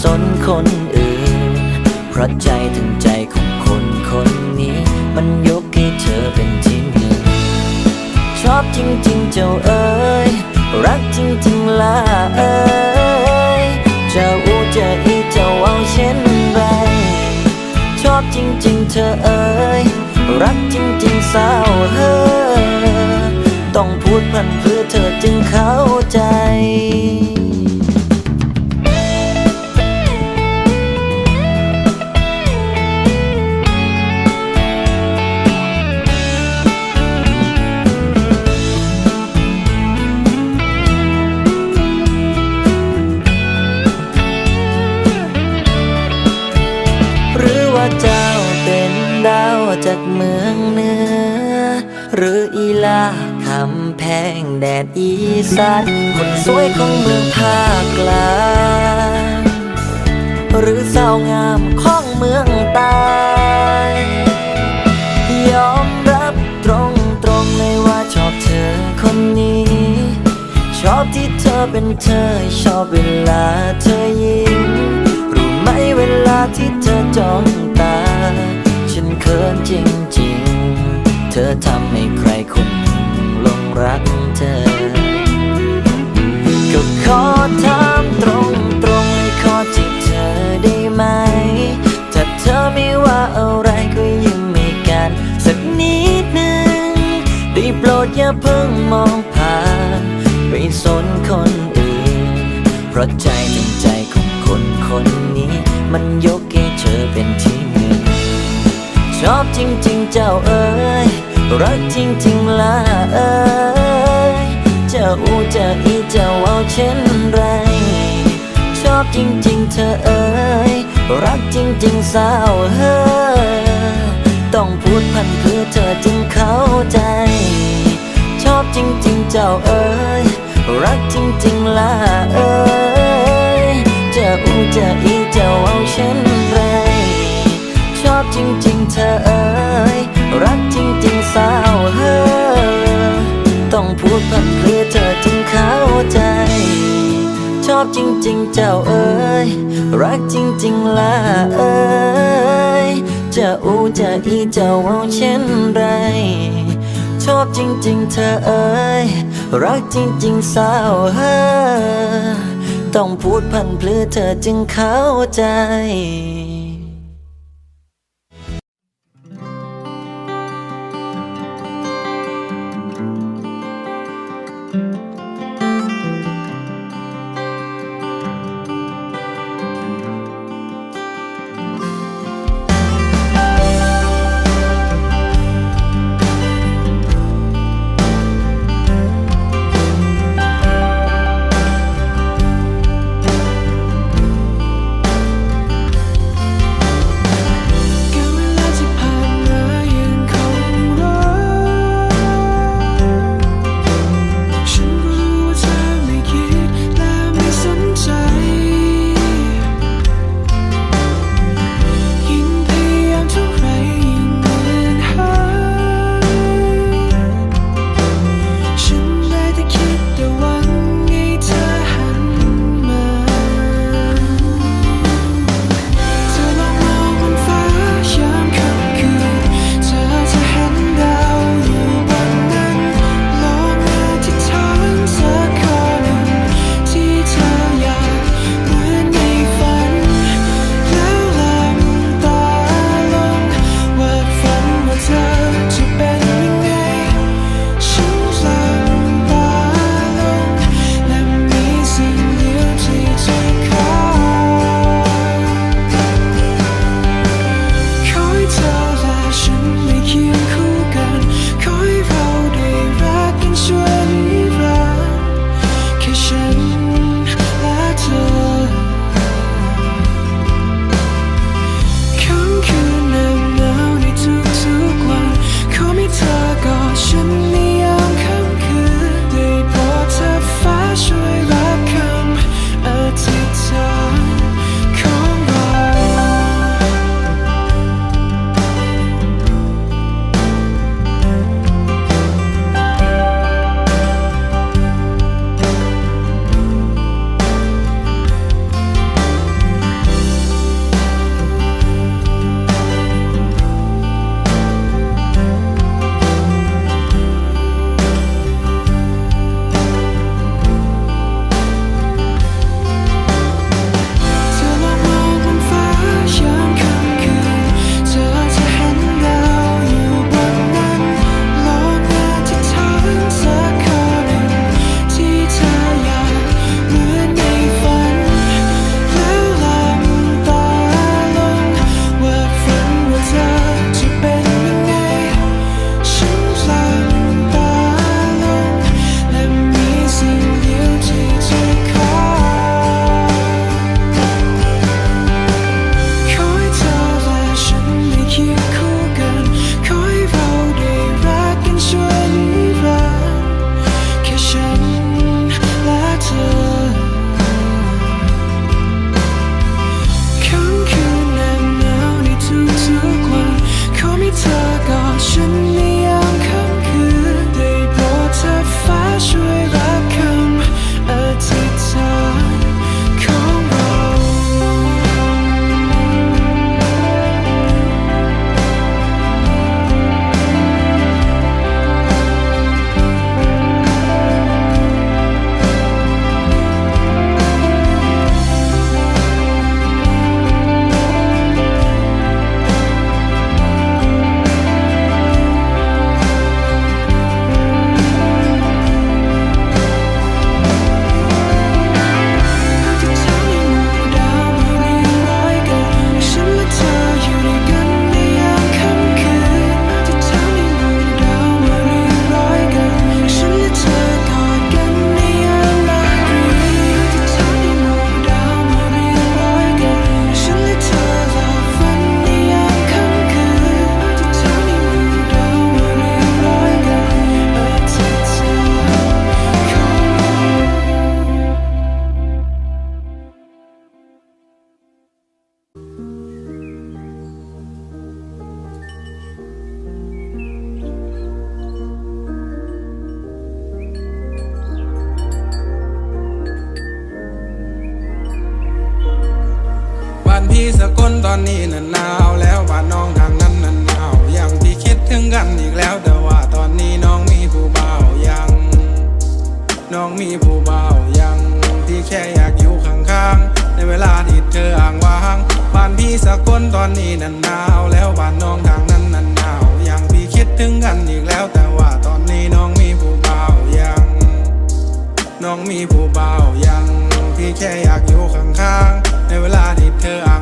สนคนอื่น เพราะใจถึงใจของคนคนนี้ มันยกให้เธอเป็นที่หนึ่งชอบจริงๆเจ้าเอ๋ยรักจริงๆล่ะเอ๋ยจะอูจะอีจะเอาเช่นไร ชอบจริงๆเธอเอ๋ยรักจริงๆสาวเฮ้อต้องพูดพันเพื่อเธอจึงเข้าใจ อีลาคำแพงแดดอีสานคนสวยของเมืองภาคกลางหรือสาวงามของเมืองใต้ยอมรับตรงตรงๆเลยว่าชอบเธอคนนี้ ชอบที่เธอเป็นเธอ ชอบเวลาเธอยิ้มรู้ไหมเวลาที่เธอจ้องตา ฉันเขินจริงๆ เธอทำให้ใคร รักเธอ ก็ขอถามตรงตรงๆเลยขอจีบเธอได้ไหม ถ้าเธอไม่ว่าอะไรก็ยิ้มให้กัน สักนิดหนึ่งได้โปรดอย่าเพิ่งมองผ่านไปสนคนอื่น เพราะใจเป็นใจของคนคนนี้ มันยกให้เธอเป็นที่หนึ่งชอบจริง ๆ เจ้าเอ๋ยรักจริง ๆ ล่ะเอ๋ย อูเจะอีเจ้าเอาเช่นไร ชอบจริงๆเธอเอ๋ยรักจริงๆสาวเฮ้อต้องพูดพันเพื่อเธอจึงเข้าใจ ชอบจริงๆเจ้าเอ๋ยรักจริงๆล่ะเอ๋ยเจะอูเจะอีเจ้าเอาเช่นไร ชอบจริงๆเธอเอ๋ยรักจริงๆสาวเฮ้อ ต้องพูดพันเพื่อเธอจึงเข้าใจ ชอบจริงๆเจ้าเอ๋ยรักจริงๆล่ะเอ๋ยจะอูจะอีเจ้าเอาเช่นไร ชอบจริงๆเธอเอ๋ยรักจริงๆสาวเฮ้อต้องพูดพันเพื่อเธอจึงเข้าใจ นี้นั้นหนาวแล้วบ้านน้องทางนั้นนั้นหนาวยังพี่คิดถึงกันอีกแล้ว แต่ว่าตอนนี้น้องมีผู้เบ่ายัง น้องมีผู้เบ่ายังที่แค่อยากอยู่ข้างๆในเวลาที่เธออ่างว่างบ้านพี่สักลตอนนี้นั้นหนาวแล้วบ้านน้องทางนั้นนั้นหนาวยังพี่คิดถึงกันอีกแล้ว แต่ว่าตอนนี้น้องมีผู้เบ่ายัง น้องมีผู้เบ่ายัง พี่แค่อยากอยู่ข้างๆในเวลาที่เธออ่าง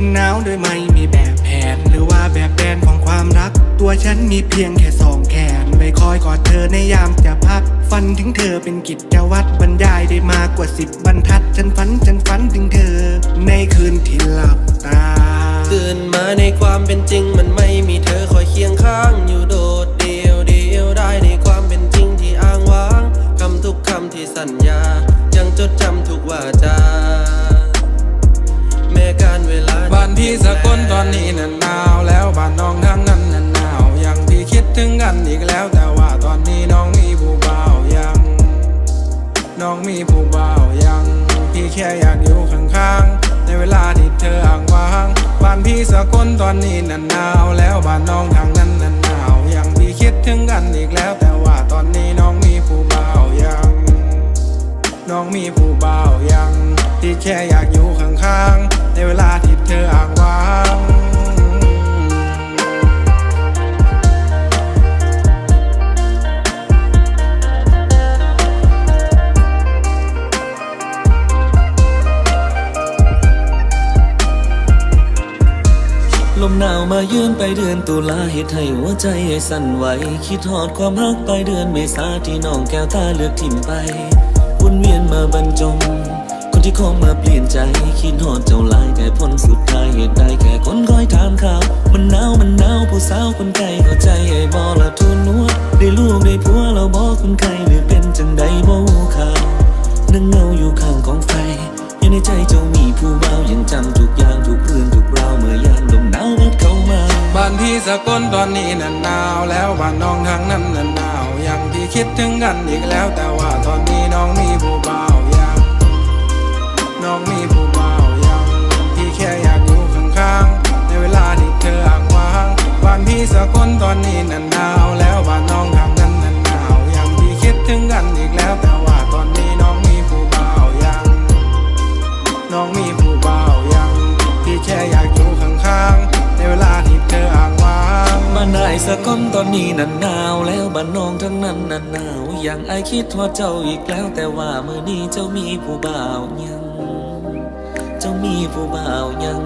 ฉันหนาวโดยไม่มีแบบแผน หรือว่าแบบแผนของความรัก ตัวฉันมีเพียงแค่สองแขนไว้คอยกอดเธอในยามจะพักฝันถึงเธอเป็นกิจวัตรบรรยายได้มากกว่าสิบบรรทัด ฉันฝันฉันฝันถึงเธอ ในคืนที่หลับตาตื่นมาในความเป็นจริงมันไม่มีเธอคอยเคียงข้างอยู่โดดเดียวเดียวได้ในความเป็นจริงที่อ้างว้างคำทุกคำที่สัญญา ยังจดจำทุกวาจาแม้การเวลา บ้านพี่สกลตอนนี้นั้นหนาวแล้วบ้านน้องทางนั้นนั้นหนาวยังพี่คิดถึงกันอีกแล้ว แต่ว่าตอนนี้น้องมีผู้บ่าวยัง น้องมีผู้บ่าวยัง พี่แค่อยากอยู่ข้างๆ ในเวลาที่เธออ่างว่างบ้านพี่สกลตอนนี้นั้นหนาวแล้วบ้านน้องทางนั้นนั้นหนาวยังพี่คิดถึงกันอีกแล้ว แต่ว่าตอนนี้น้องมีผู้บ่าวยัง น้องมีผู้บ่าวยัง ที่แค่อยากอยู่ข้างๆ ในเวลาที่ เธออ่างว่างลมหนาวมาเยือนไปเดือนตุลาเหตุให้หัวใจสั่นไหว คิดหอดความรักไปเดือนเมษาที่น้องแก้วตาเลือกทิมไปวนเวียนมาบรรจง ที่เขามาเปลี่ยนใจ คิดหอดเจ้าลายแต่ผลสุดท้ายเหตุใดแค่คนคอยถามข่าว มันหนาวมันหนาวผู้สาวคนไกลเข้าใจไอ้บอละทุนนวดได้ลูกได้ผัวเราบอกคนไข้หรือเป็นจังใดบ่ข่าวนั่งเงาอยู่ข้างกองไฟอยู่ในใจเจ้ามีผู้บ่าวยังจำทุกอย่างทุกเรื่องทุกราวเมื่อยามลมหนาวพัดเข้ามาบ้านพี่สกลตอนนี้นั้นหนาวแล้วบ้านน้องทางนั้นนั้นหนาวยังพี่คิดถึงกันอีกแล้วแต่ว่าตอนนี้น้องมีผู้บ่า สกลตอนนี้นันหนาวแล้วบ้านน้องทางนั้นนันหนาวยังพี่คิดถึงกันอีกแล้วแต่ว่าตอนนี้น้องมีผู้บ่าวยัง น้องมีผู้บ่าวยังพี่แค่อยากอยู่ข้างๆในเวลาที่เธออ่างว่างบ้านนายสะก้อนตอนนี้นันหนาวแล้วบ้านน้องทั้งนั้นนันหนาวย่างไอคิดว่าเจ้าอีกแล้วแต่ว่าเมื่อนี้เจ้ามีผู้บ่าวยังเจ้ามีผู้บ่าวยัง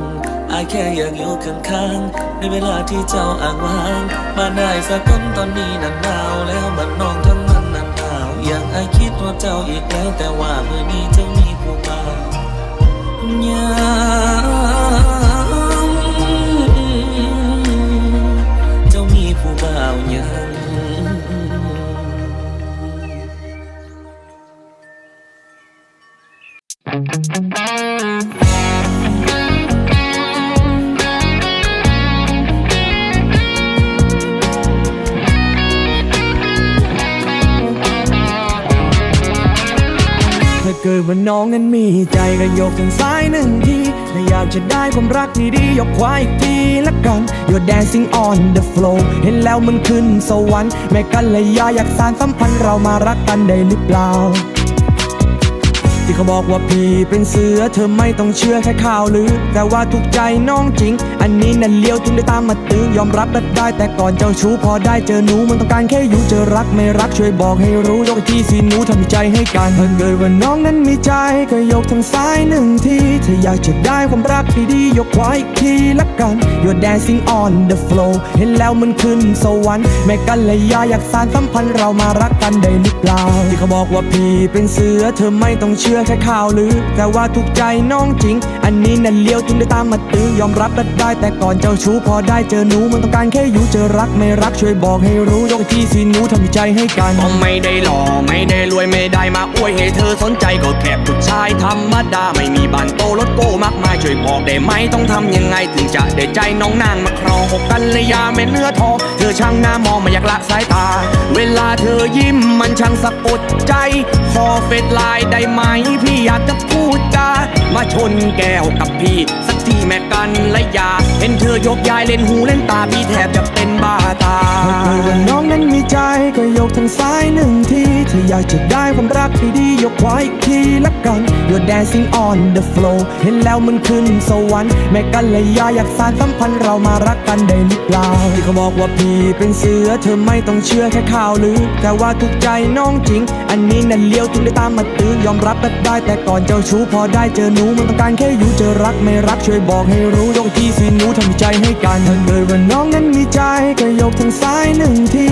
อายแค่อยากอยู่ข้างๆ ในเวลาที่เจ้าอ่างว่างบ้านนายสะก้อนตอนนี้นันหนาวแล้วบ้านน้องทั้งนั้นนันหนาวอย่างไอคิดว่าเจ้าอีกแล้วแต่ว่าเมื่อนี้เจ้ามีผู้บ่าวยังเจ้ามีผู้บ่าวยัง ดว่าน้องนั้นมีใจก็ยกทางซ้ายหนึ่งทีถ้าอยากจะได้ความรักที่ดียกควาอีกทีละกัน You're dancing on the floor เห็นแล้วมันขึ้นสวรรค์แม่กันเลยยาอยากสานสัมพันธ์เรามารักกันได้หรือเปล่า ที่เขาบอกว่าพี่เป็นเสือเธอไม่ต้องเชื่อแค่ข่าวลือ แต่ว่าถูกใจน้องจริง อันนี้นั่นเลี้ยวถึงได้ตามมาตื้อยอมรับรับได้ แต่ก่อนเจ้าชู้พอได้เจอหนูมันต้องการแค่อยู่เจอรักไม่รักช่วยบอกให้รู้ยกอีกทีหนูทำใจให้กันถ้าเกิดว่าน้องนั้นมีใจก็ยกทางซ้ายหนึ่งทีถ้าอยากจะได้ความรักดีๆยกขวาอีกทีละกัน You're dancing on the floor เห็นแล้วมันขึ้นสวรรค์แม่กันเลยยาอยากสารสัมพันธ์เรามารักกันได้หรือเปล่าที่เขาบอกว่าพี่เป็นเสือเธอไม่ต้องเชื่อชื่อแค่ข่าวลือ แต่ว่าถูกใจน้องจริง อันนี้นั่นเลี้ยวถึงได้ตามมาตื้อยอมรับรัดได้ แต่ก่อนเจ้าชู้พอได้เจอหนูมันต้องการแค่อยู่เจอรักไม่รักช่วยบอกให้รู้ยกที่สิหนูทำใจให้กันก็ไม่ได้หล่อไม่ได้รวยไม่ได้มาอวยให้เธอสนใจก็แค่ผู้ชายธรรมดาไม่มีบ้านโตรถโก้มากมายช่วยบอกได้ไหมต้องทำยังไงถึงจะได้ใจน้องนางมาครองหกกันเลยยาแม่เนื้อทองเธอช่างหน้ามองไม่อยากละสายตา เวลาเธอยิ้มมันช่างสะกดใจขอเฟซไลน์ได้ไหมพี่อยากจะพูดจามาชนแก้วกับพี่ สักทีแม่กันและยา เห็นเธอยกยายเล่นหูเล่นตาพี่แทบจะเป็นบ้าตาเกิดว่าน้องนั้นมีใจก็ยกทางซ้ายหนึ่งทีถ้าอยากจะได้ความรักที่ดียกขวาอีกทีละกัน You're dancing on the floor เห็นแล้วมันขึ้นสวรรค์แม่กันเลยยาอยากสานสัมพันธ์เรามารักกันได้หรือเปล่าที่เขาบอกว่าพี่เป็นเสือเธอไม่ต้องเชื่อแค่ข่าวลือแต่ว่าถูกใจน้องจริง อันนี้นั่นเลี้ยวถึงได้ตามมาตื้อยอมรับรักได้แต่ก่อนเจ้าชู้พอได้เจอหนูมันต้องการแค่อยู่เจอรักไม่รักช่วยบอกให้รู้ยกที่สิหนูทำใจให้กันถ้าเกิดว่าน้องนั้นมีใจก็ยกทางซ้ายหนึ่งที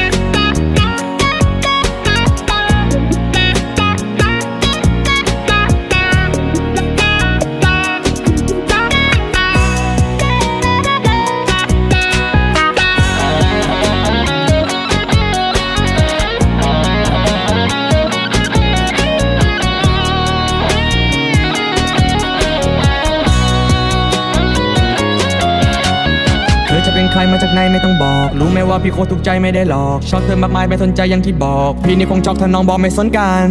จะเป็นใครมากไหนไม่ต้องบอก รู้ไหมว่าพี่โคตรถูกใจไม่ได้หรอก ชอบเธอมากมายไม่สนใจอย่างที่บอก พี่นี่คงจอกถ้าน้องบอกไม่สนกัน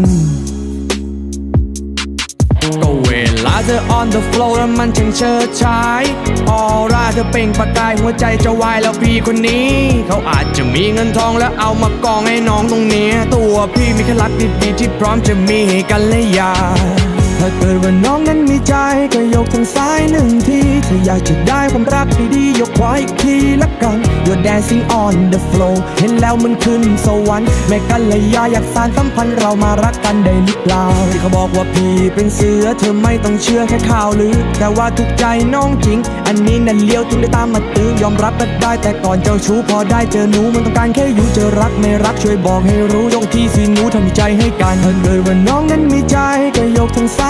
ก็เวลาเธอ on the floor แล้วมันช่างเชิดชายออร่าเธอเปล่งประกายหัวใจจะวายแล้วพี่คนนี้ เขาอาจจะมีเงินทองแล้วเอามากองให้น้องตรงเนี้ยตัวพี่มีแค่รักดีๆที่พร้อมจะมีให้กันและยา ถ้าเกิดว่าน้องนั้นมีใจก็ยกทางซ้ายหนึ่งทีถ้าอยากจะได้ความรักที่ดียกขวาอีกทีละกัน You're dancing on the floor เห็นแล้วมันขึ้นสวรรค์แม่กันเลยยาอยากสานสัมพันธ์เรามารักกันได้หรือเปล่าที่เขาบอกว่าพี่เป็นเสือเธอไม่ต้องเชื่อแค่ข่าวลือ แต่ว่าถูกใจน้องจริง อันนี้นั่นเลี้ยวถึงได้ตามมาตื้อยอมรับรัดได้ แต่ก่อนเจ้าชู้พอได้เจอหนูมันต้องการแค่อยู่เจอรักไม่รักช่วยบอกให้รู้ยกที่สิหนูทำใจให้กันถ้าเกิดว่าน้องนั้นมีใจก็ยกทางซ้าย